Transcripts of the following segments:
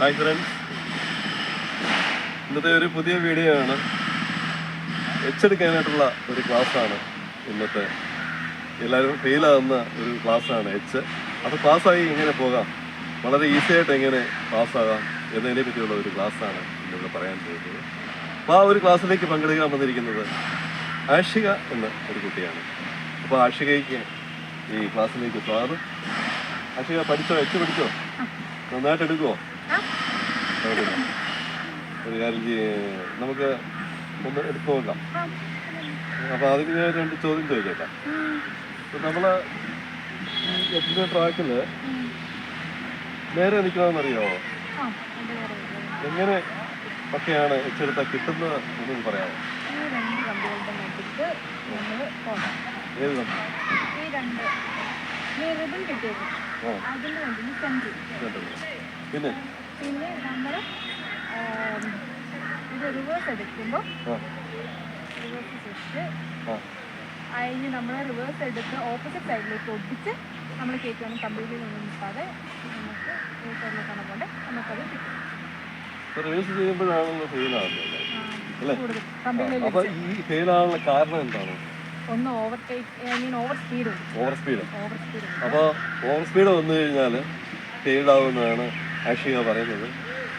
Hi friends ഇന്നത്തെ ഒരു പുതിയ വീഡിയോ ആണ്. എച്ചെടുക്കാനായിട്ടുള്ള ഒരു ക്ലാസ്സാണ് ഇന്നത്തെ. എല്ലാവരും ഫെയിലാകുന്ന ഒരു ക്ലാസ്സാണ് എച്ച് അത് പാസ്സായി എങ്ങനെ പോകാം. വളരെ ഈസി ആയിട്ട് എങ്ങനെ പാസ്സാകാം എന്നതിനെ പറ്റിയുള്ള ഒരു ക്ലാസ്സാണ് ഇന്നിവിടെ പറയാൻ പോകുന്നത്. അപ്പോൾ ആ ഒരു ക്ലാസ്സിലേക്ക് പങ്കെടുക്കാൻ വന്നിരിക്കുന്നത് ആഷിക എന്ന ഒരു കുട്ടിയാണ്. അപ്പോൾ ആഷികയ്ക്ക് ഈ ക്ലാസ്സിലേക്ക് സ്വാഗതം. ആഷിക പഠിച്ചോ? എച്ച് പഠിച്ചോ? നന്നായിട്ട് എടുക്കുമോ. ഒരു കാര്യം നമുക്ക് ഒന്ന് എടുത്തു നോക്കാം അപ്പൊ അതിന് ഞാൻ രണ്ട് ചോദ്യം ഇപ്പൊ നമ്മൾ ഈ എട്ടിന്റെ ട്രാക്കിൽ നേരെ നിൽക്കണമെന്നറിയാമോ എങ്ങനെ ഒക്കെയാണ് ചെറുത്ത കിട്ടുന്നത് എന്നൊന്ന് പറയാമോ? ഏത് നം- ഈ രണ്ട്. ഈ റിബൺ കിട്ടിയത് ആ. അതിന്റെ നടുക്ക് സെന്റർ കേട്ടല്ലോ. പിന്നെ? പിന്നെ നമ്മൾ ഇത് റിവേഴ്സ് എടുക്കുമ്പോൾ റിവേഴ്സ് അതിന് നമ്മൾ റിവേഴ്സ് എടുത്ത് ഓപ്പോസിറ്റ് സൈഡിലേക്ക് ഒടിച്ച് നമ്മൾ കയറ്റുവാണെങ്കിൽ കമ്പ്ലീറ്റ് ഒന്നും നിൽക്കാതെ നമുക്ക് സൈഡിലേക്കാണ് പോകേണ്ടത് നമുക്കത് കിട്ടും. റിവേഴ്സ് ചെയ്യുമ്പോഴാണല്ലോ ഫെയിൽ അപ്പൊ ഈ ഫെയിൽ ആവാനുള്ള കാരണം എന്താണ്? ഒന്ന് overtake over speed over speed അപ്പോൾ ഓവർ സ്പീഡ് വന്നു കഴിഞ്ഞാൽ ഫെയിൽ ആവുമെന്നാണ് ആഷിക പറയുന്നത്.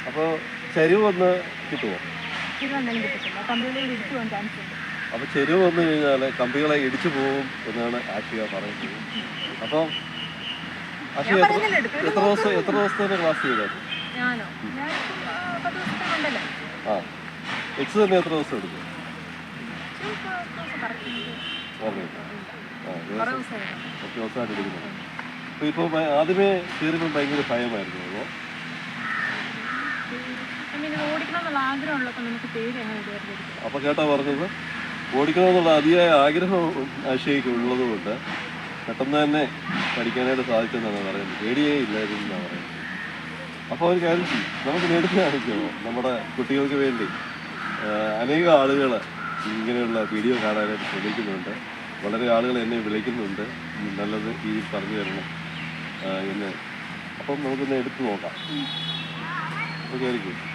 അപ്പോൾ ചെരുവ് ഒന്ന് കിട്ടുമോ അപ്പോൾ ചെരുവ് വന്ന് കഴിഞ്ഞാൽ കമ്പികളെ ഇടിച്ചു പോകും എന്നാണ് ആഷിക പറയുന്നത്. അപ്പം ആഷിക എത്ര ദിവസം എത്ര ദിവസത്തേന് ക്ലാസ് ചെയ്തത് ആ, എക്സ് തന്നെ എത്ര ദിവസം എടുക്കും? ഓർമ്മയില്ല. ആ കുറേ ദിവസം. ദിവസമായിട്ട് എടുക്കുന്നത് അപ്പോൾ ഇപ്പോൾ ആദ്യമേ കയറിയപ്പോൾ ഭയങ്കര ഭയമായിരുന്നു. അപ്പോൾ അപ്പോൾ കേട്ടാ പറഞ്ഞത് ഓടിക്കണമെന്നുള്ള അതിയായ ആഗ്രഹം അക്ഷയ്ക്ക് ഉള്ളത് കൊണ്ട് പെട്ടെന്ന് തന്നെ പഠിക്കാനായിട്ട് സാധിച്ചെന്നാണ് പറയുന്നത്. പേടിയേ ഇല്ലായിരുന്നു എന്നാണ് പറയുന്നത്. അപ്പോൾ ഒരു കാര്യം ചെയ്യും. നമുക്ക് കാണിക്കുമോ? നമ്മുടെ കുട്ടികൾക്ക് വേണ്ടി അനേകം ആളുകൾ ഇങ്ങനെയുള്ള വീഡിയോ കാണാനായിട്ട് ശ്രമിക്കുന്നുണ്ട്. വളരെ ആളുകൾ എന്നെ വിളിക്കുന്നുണ്ട്. നല്ലത് ഈ പറഞ്ഞു തരണം എന്ന്. അപ്പം നമുക്കൊന്ന് എടുത്തു നോക്കാം. ഓക്കെ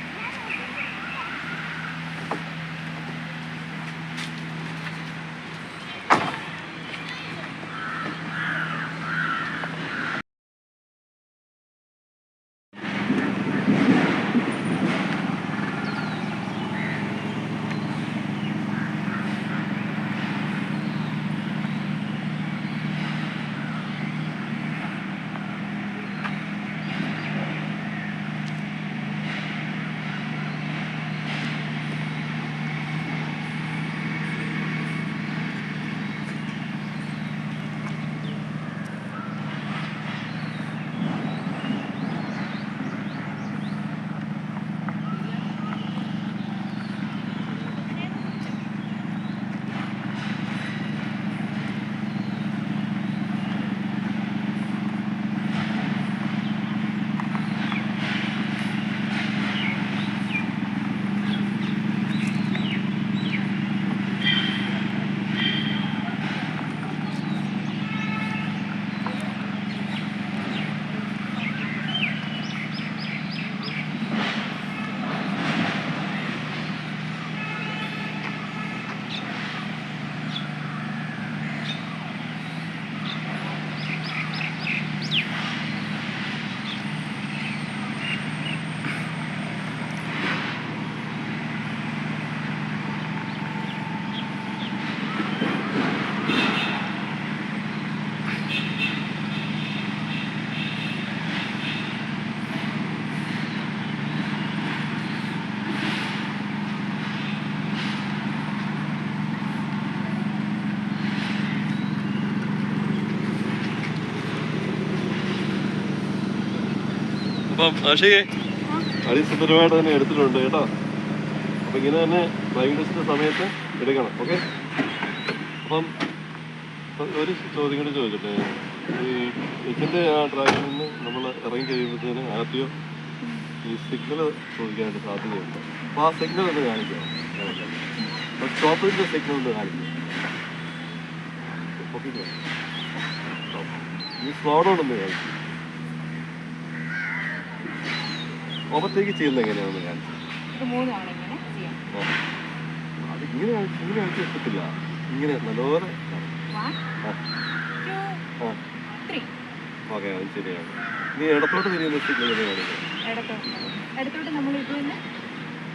അപ്പം ആഷികെ അതിസുന്ദരമായിട്ട് തന്നെ എടുത്തിട്ടുണ്ട് കേട്ടോ. അപ്പം ഇങ്ങനെ തന്നെ ഡ്രൈവിംഗ് ടെസ്റ്റിന്റെ സമയത്ത് എടുക്കണം ഓക്കെ അപ്പം ഒരു ചോദ്യം കൂടി ചോദിച്ചോട്ടെ ഈ എച്ചിന്റെ ആ ഡ്രൈവിൽ നിന്ന് നമ്മൾ ഇറങ്ങി കഴിയുമ്പോഴത്തേന് ആദ്യം ഈ സിഗ്നൽ ചോദിക്കാനായിട്ട് സാധ്യതയുണ്ട്? അപ്പോൾ ആ സിഗ്നൽ ഒന്ന് കാണിക്കാം സ്റ്റോപ്പിന്റെ സിഗ്നൽ ഒന്ന് കാണിക്കാം ഓക്കെ ഈ സ്ലോ ഡൗൺ ഒന്ന് കാണിക്കും ഓവർടേക്ക് ചെയ്യുന്നത് എങ്ങനെയാണെന്ന് കാണിച്ചു ചെയ്യാം. അത് ഇങ്ങനെ ഇങ്ങനെ കാണിച്ച് ഇഷ്ടത്തില്ല ഇങ്ങനെ നല്ലപോലെ ഓക്കെ അത് ശരിയാണ്. നീ ഇടത്തോട്ട് തിരിയുന്ന ഇടത്തോട്ട്. നമ്മൾ ഇത് തന്നെ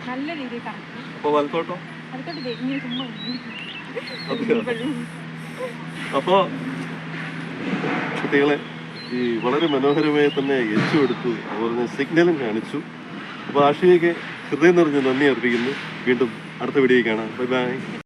നല്ല രീതിയിൽ അപ്പോൾ വലത്തോട്ടോ? അപ്പോ കുട്ടികളെ ഈ വളരെ മനോഹരമായി തന്നെ എച്ചു എടുത്തു അതുപോലെ സിഗ്നലും കാണിച്ചു. അപ്പോൾ ആഷികയ്ക്ക് ഹൃദയം നിറഞ്ഞ് നന്ദി അർപ്പിക്കുന്നു. വീണ്ടും അടുത്ത വീഡിയോ കാണാം. Bye bye.